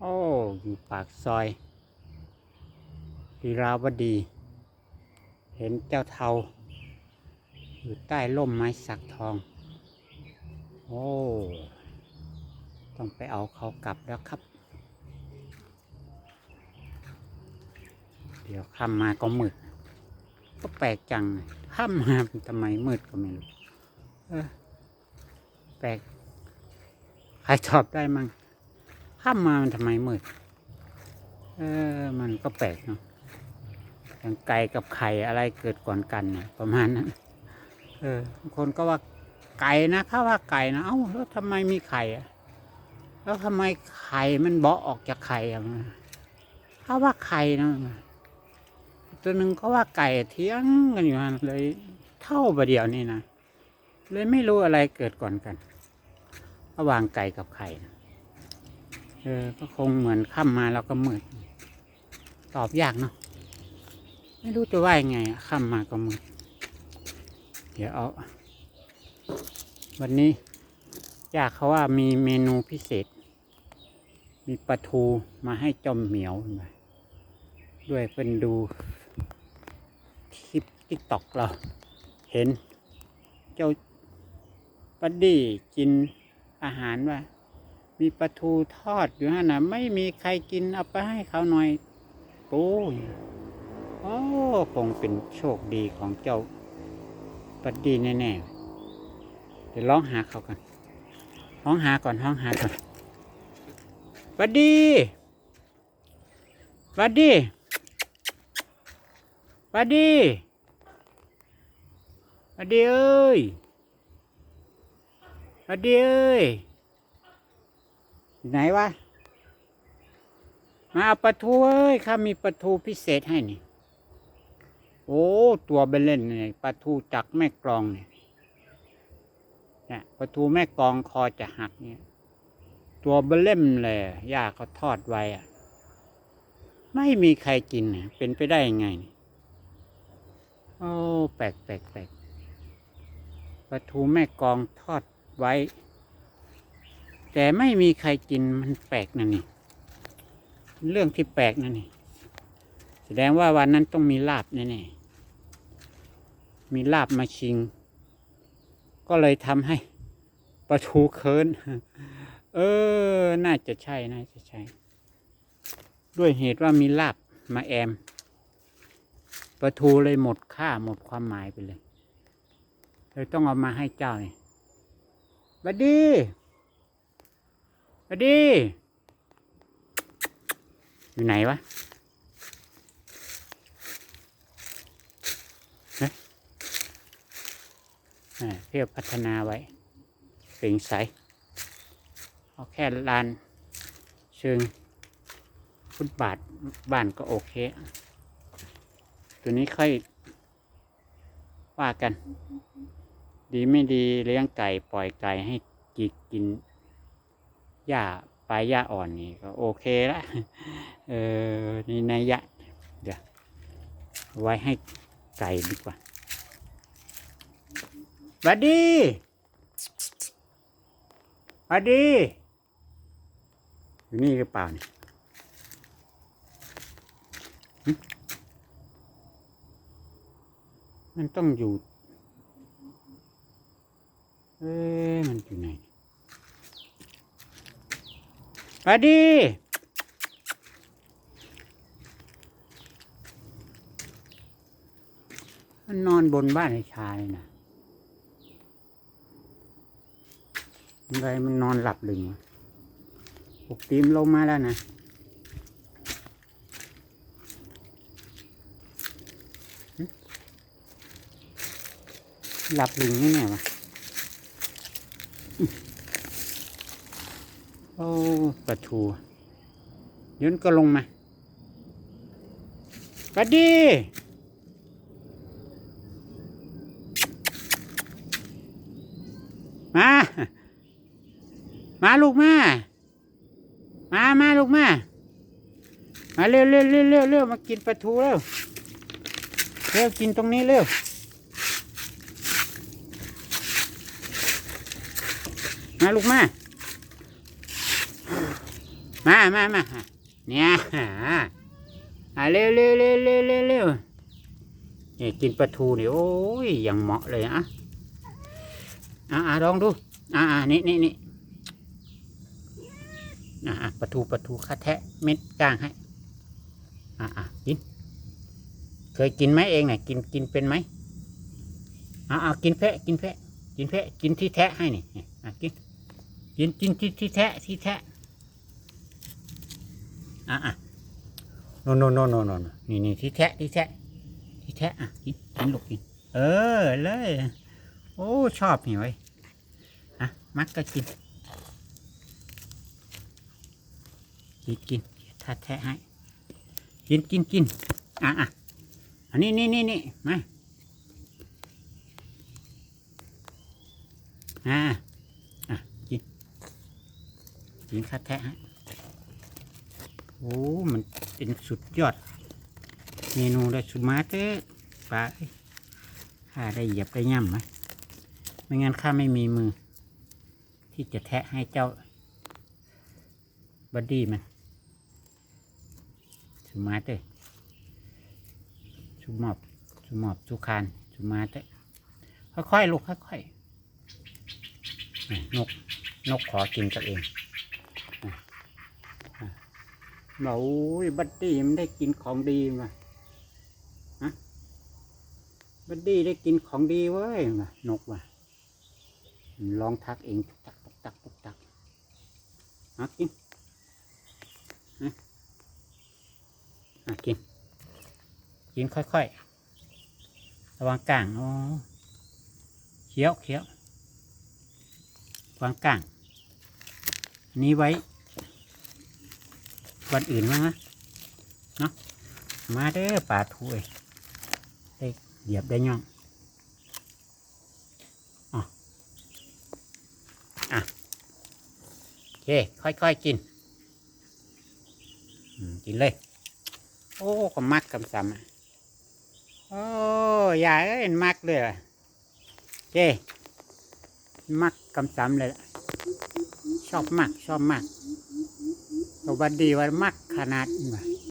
โอ้อยู่ปากซอยลีราวดี เห็นเจ้าเทา อยู่ใต้ร่มไม้สักทอง โอ้ ต้องไปเอาเขากลับแล้วครับ เดี๋ยวค่ำมาก็มืด ก็แปลกจังค่ำมาทำไมมืดก็ไม่รู้แปลก ใครตอบได้มั่ง ค่ำมามันทำไมมืด เออ มันก็แปลกเนาะอย่างไก่กับไข่อะไรเกิดก่อนกันเนี่ยประมาณนั้น เออ คนก็ว่าไก่นะถ้าว่าไก่นะ เอ้า แล้วทำไมมีไข่อะแล้วทำไมไข่มันเบาออกจากไข่อะถ้าว่าไข่นะตัวหนึ่งก็ว่าไก่เที่ยงกันอยู่นั่นเลยเท่าประเดี๋ยวนี่นะเลยไม่รู้อะไรเกิดก่อนกัน ระหว่างไก่กับไข่นะ เออก็คงเหมือนค่ำมาแล้วก็มืด ตอบยากเนาะไม่รู้จะว่ายังไงค่ำมาก็มืด เดี๋ยวเอา วันนี้อยากเขาว่ามีเมนูพิเศษ มีปลาทูมาให้จอมเหมียวด้วยเป็นดูคลิปติ๊กตอกเรา เห็น เจ้าปัดดี้กินอาหารว่า มีปลาทูทอดอยู่ฮะนะไม่มีใครกินเอาไปให้เขาหน่อยปูโอ้คงเป็นโชคดีของเจ้าปัดดีแน่ๆเดี๋ยวร้องหาเขากันร้องหาก่อนร้องหาก่อนปัดดีปัดดีปัดดีปัดดีเอ้ยสวัสดีเอ้ย อยู่ไหนวะ มาเอาปลาทูเอ้ยข้ามีปลาทูพิเศษให้นี่ โอ้ ตัวเบลเล่นเนี่ยปลาทูจากแม่กลองเนี่ยเนี่ยปลาทูแม่กลองคอจะหักเนี่ย ตัวเบลเล่มเลยย่าเขาทอดไว้อะไม่มีใครกินเนี่ยเป็นไปได้ยังไงโอ้ แปลกแปลกแปลกปลาทูแม่กลองทอดไว้ แต่ไม่มีใครกินมันแปลกนะนี่ เรื่องที่แปลกนะนี่ แสดงว่าวันนั้นต้องมีลาบแน่ๆมีลาบมาชิง ก็เลยทำให้ปลาทูเคินเออ น่าจะใช่ น่าจะใช่ ด้วยเหตุว่ามีลาบมาแอมปลาทูเลยหมดค่าหมดความหมายไปเลยเลยต้องเอามาให้เจ้านี่บัดดี บัดดี อยู่ไหนวะเนะอ่าเพื่อพัฒนาไว้เป็นใสเอาแค่ลานเชิงฟุตบาทบ้านก็โอเค ตัวนี้ค่อยว่ากัน ดีไม่ดีเลี้ยงไก่ปล่อยไก่ให้กินกิน หญ้าปลายหญ้าอ่อนนี่ก็โอเคละเออนี่นายะเดี๋ยวไว้ให้ไก่ดีกว่าบัดดีบัดดีอยู่นี่หรือเปล่านี่มันต้องอยู่ เอ้มันอยู่ไหน บัดดีมันนอนบนบ้านไอ้ชายนะอะไรมันนอนหลับลึงปลุกตีมลงมาแล้วนะหึหลับลึงนี่ไงวะ โอ้ปลาทูยนก็ลงมาปัดดีมา มาลูกมา มามาลูกมา มาเร็วเร็วเร็วเร็วเร็วมากินปลาทูเร็ว เร็วกินตรงนี้เร็ว มาลูกมา มามามาเนี่ยอะเร็วเร็วเร็วเร็วเร็วเร็วนี่กินปลาทูนี่โอ้ยยังเหมาะเลยอะอะลองดู อะอะนี่นี่นี่อะอะปลาทูปลาทูข้าแทะเม็ดกลางให้อะอะกิน เคยกินไหมเองน่ะกินกินเป็นไหมอะอะกินแพะกินแพะกินแพะกินที่แทะให้นี่อะกินกินกินที่ที่แทะที่แทะ อะอะโนโนโนโนโนนี่นี่ที่แทะที่แทะที่แทะอะกินกินลูกกิน เออเลย โอ้ชอบนี่ไว้ยอะมักก็กิน กินกินถ้าแทะให้ กินกินกินอะอะอันนี้นี่นี่นี่มาอะอะกินกินข้าแทะให้ โอ้ มันเป็นสุดยอด เมนูเลยสุดมาเต้ปลาเอ้ยข้าได้เหยียบได้ย่ำไหมไม่งั้นข้าไม่มีมือ ที่จะแทะให้เจ้าบัดดี้มันสุมาเต้สุมอบสุมอบสุคานสุมาเต้ค่อยๆลูกค่อยๆนกนกขอกินกับเอง บอกโอ้ยบัดดี้มันได้กินของดีมาฮะบัดดี้ได้กินของดีเว้ยมานกว่ะมันลองทักเองตุกตักตุกตักตุกตักหากินฮะหากิน กินค่อยๆ ระวังก้างอ๋อเคี้ยวเคี้ยววางก้างอันนี้ไว้ วันอื่นมั้งนะเนาะมาเด้อป่าทูเอ้ยได้เหยียบได้ย่องอ๋ออะโอเค ค่อยๆกินกินเลย โอ้ก็มักกำซ้ำโอ้ยายเอ้ยมักเลยว่ะโอเคมักกำซ้ำเลยล่ะชอบมาก ชอบมาก ก็วบันดีวันมักขนาดนี้